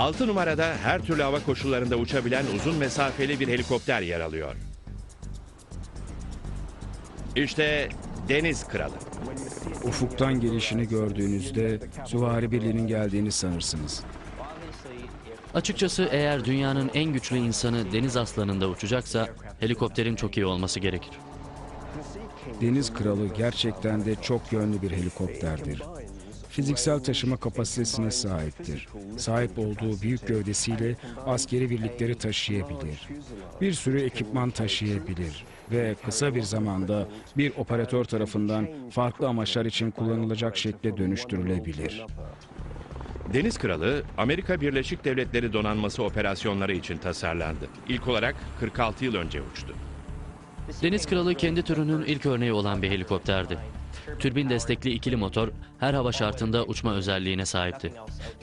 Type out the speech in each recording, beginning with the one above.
6 numarada her türlü hava koşullarında uçabilen uzun mesafeli bir helikopter yer alıyor. İşte Deniz Kralı. Ufuktan gelişini gördüğünüzde süvari birliğinin geldiğini sanırsınız. Açıkçası eğer dünyanın en güçlü insanı deniz aslanında uçacaksa helikopterin çok iyi olması gerekir. Deniz Kralı gerçekten de çok yönlü bir helikopterdir. Fiziksel taşıma kapasitesine sahiptir. Sahip olduğu büyük gövdesiyle askeri birlikleri taşıyabilir. Bir sürü ekipman taşıyabilir ve kısa bir zamanda bir operatör tarafından farklı amaçlar için kullanılacak şekle dönüştürülebilir. Deniz Kralı, Amerika Birleşik Devletleri donanması operasyonları için tasarlandı. İlk olarak 46 yıl önce uçtu. Deniz Kralı kendi türünün ilk örneği olan bir helikopterdi. Türbin destekli ikili motor her hava şartında uçma özelliğine sahipti.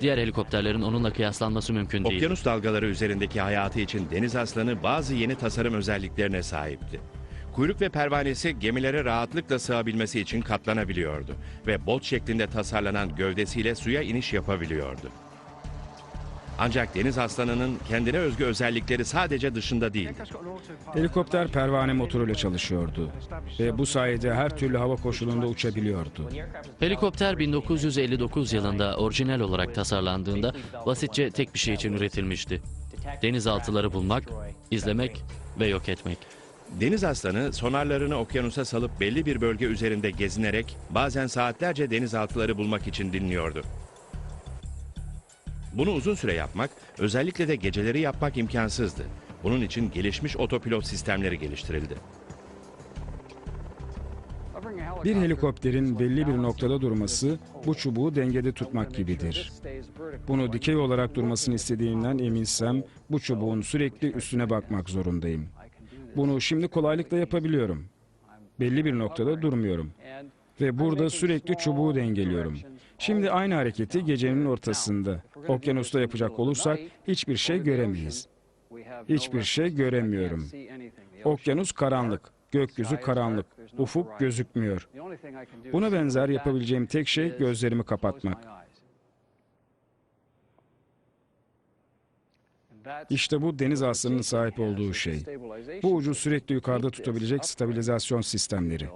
Diğer helikopterlerin onunla kıyaslanması mümkün değil. Okyanus dalgaları üzerindeki hayatı için deniz aslanı bazı yeni tasarım özelliklerine sahipti. Kuyruk ve pervanesi gemilere rahatlıkla sığabilmesi için katlanabiliyordu ve bot şeklinde tasarlanan gövdesiyle suya iniş yapabiliyordu. Ancak deniz aslanının kendine özgü özellikleri sadece dışında değildir. Helikopter pervane motoruyla çalışıyordu ve bu sayede her türlü hava koşulunda uçabiliyordu. Helikopter 1959 yılında orijinal olarak tasarlandığında basitçe tek bir şey için üretilmişti. Denizaltıları bulmak, izlemek ve yok etmek. Deniz aslanı sonarlarını okyanusa salıp belli bir bölge üzerinde gezinerek bazen saatlerce denizaltıları bulmak için dinliyordu. Bunu uzun süre yapmak, özellikle de geceleri yapmak imkansızdı. Bunun için gelişmiş otopilot sistemleri geliştirildi. Bir helikopterin belli bir noktada durması bu çubuğu dengede tutmak gibidir. Bunu dikey olarak durmasını istediğimden eminsem bu çubuğun sürekli üstüne bakmak zorundayım. Bunu şimdi kolaylıkla yapabiliyorum. Belli bir noktada durmuyorum. Ve burada sürekli çubuğu dengeliyorum. Şimdi aynı hareketi gecenin ortasında, okyanusta yapacak olursak hiçbir şey göremeyiz. Hiçbir şey göremiyorum. Okyanus karanlık, gökyüzü karanlık, ufuk gözükmüyor. Buna benzer yapabileceğim tek şey gözlerimi kapatmak. İşte bu deniz aslanının sahip olduğu şey. Bu ucu sürekli yukarıda tutabilecek stabilizasyon sistemleri.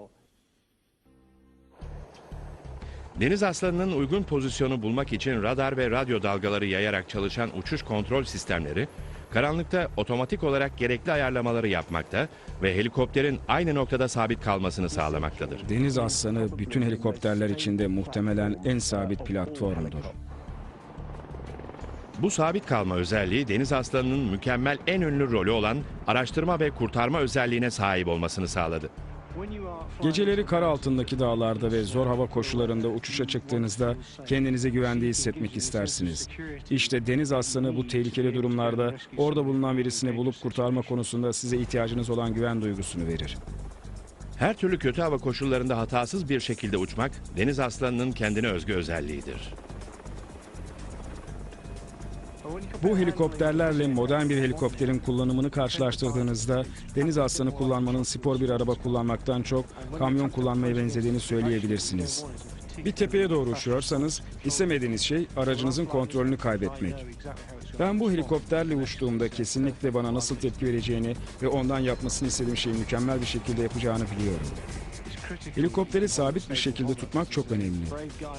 Deniz aslanının uygun pozisyonu bulmak için radar ve radyo dalgaları yayarak çalışan uçuş kontrol sistemleri, karanlıkta otomatik olarak gerekli ayarlamaları yapmakta ve helikopterin aynı noktada sabit kalmasını sağlamaktadır. Deniz aslanı bütün helikopterler içinde muhtemelen en sabit platformdur. Bu sabit kalma özelliği deniz aslanının mükemmel en ünlü rolü olan araştırma ve kurtarma özelliğine sahip olmasını sağladı. Geceleri kar altındaki dağlarda ve zor hava koşullarında uçuşa çıktığınızda kendinizi güvende hissetmek istersiniz. İşte deniz aslanı bu tehlikeli durumlarda orada bulunan birisini bulup kurtarma konusunda size ihtiyacınız olan güven duygusunu verir. Her türlü kötü hava koşullarında hatasız bir şekilde uçmak deniz aslanının kendine özgü özelliğidir. Bu helikopterlerle modern bir helikopterin kullanımını karşılaştırdığınızda deniz aslanı kullanmanın spor bir araba kullanmaktan çok kamyon kullanmaya benzediğini söyleyebilirsiniz. Bir tepeye doğru uçuyorsanız istemediğiniz şey aracınızın kontrolünü kaybetmek. Ben bu helikopterle uçtuğumda kesinlikle bana nasıl tepki vereceğini ve ondan yapmasını istediğim şeyi mükemmel bir şekilde yapacağını biliyorum. Helikopteri sabit bir şekilde tutmak çok önemli.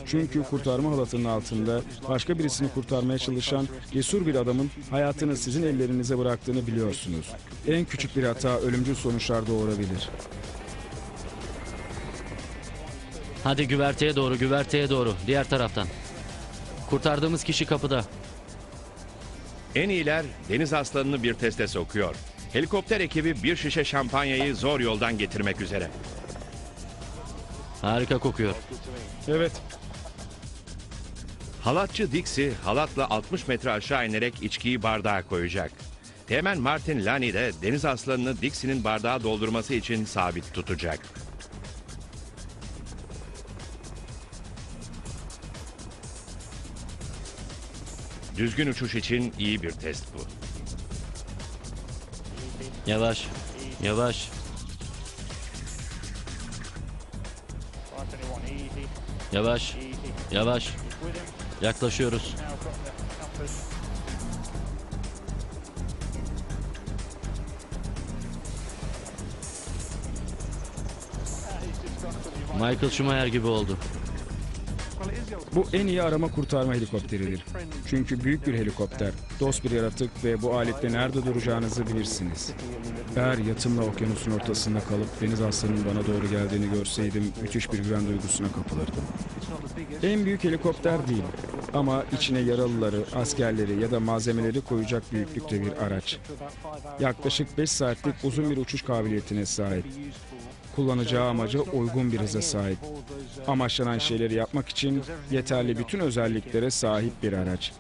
Çünkü kurtarma halatının altında başka birisini kurtarmaya çalışan cesur bir adamın hayatını sizin ellerinize bıraktığını biliyorsunuz. En küçük bir hata ölümcül sonuçlar doğurabilir. Hadi güverteye doğru, güverteye doğru. Diğer taraftan. Kurtardığımız kişi kapıda. En iyiler deniz aslanını bir teste sokuyor. Helikopter ekibi bir şişe şampanyayı zor yoldan getirmek üzere. Harika kokuyor. Evet, Halatçı Dixie halatla 60 metre aşağı inerek içkiyi bardağa koyacak. Teğmen Martin Lani de deniz aslanını Dixie'nin bardağa doldurması için sabit tutacak. Düzgün uçuş için iyi bir test bu. Yavaş, yavaş. Yavaş. Yavaş. Yaklaşıyoruz. Michael Schumacher gibi oldu. Bu en iyi arama kurtarma helikopteridir. Çünkü büyük bir helikopter, dost bir yaratık ve bu alette nerede duracağınızı bilirsiniz. Eğer yatımla okyanusun ortasında kalıp deniz aslanının bana doğru geldiğini görseydim müthiş bir güven duygusuna kapılırdım. En büyük helikopter değil ama içine yaralıları, askerleri ya da malzemeleri koyacak büyüklükte bir araç. Yaklaşık 5 saatlik uzun bir uçuş kabiliyetine sahip. Kullanacağı amaca uygun bir hıza sahip. Amaçlanan şeyleri yapmak için yeterli bütün özelliklere sahip bir araç.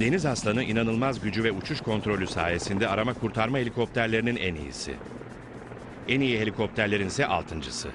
Deniz Aslanı inanılmaz gücü ve uçuş kontrolü sayesinde arama kurtarma helikopterlerinin en iyisi. En iyi helikopterlerin ise altıncısı.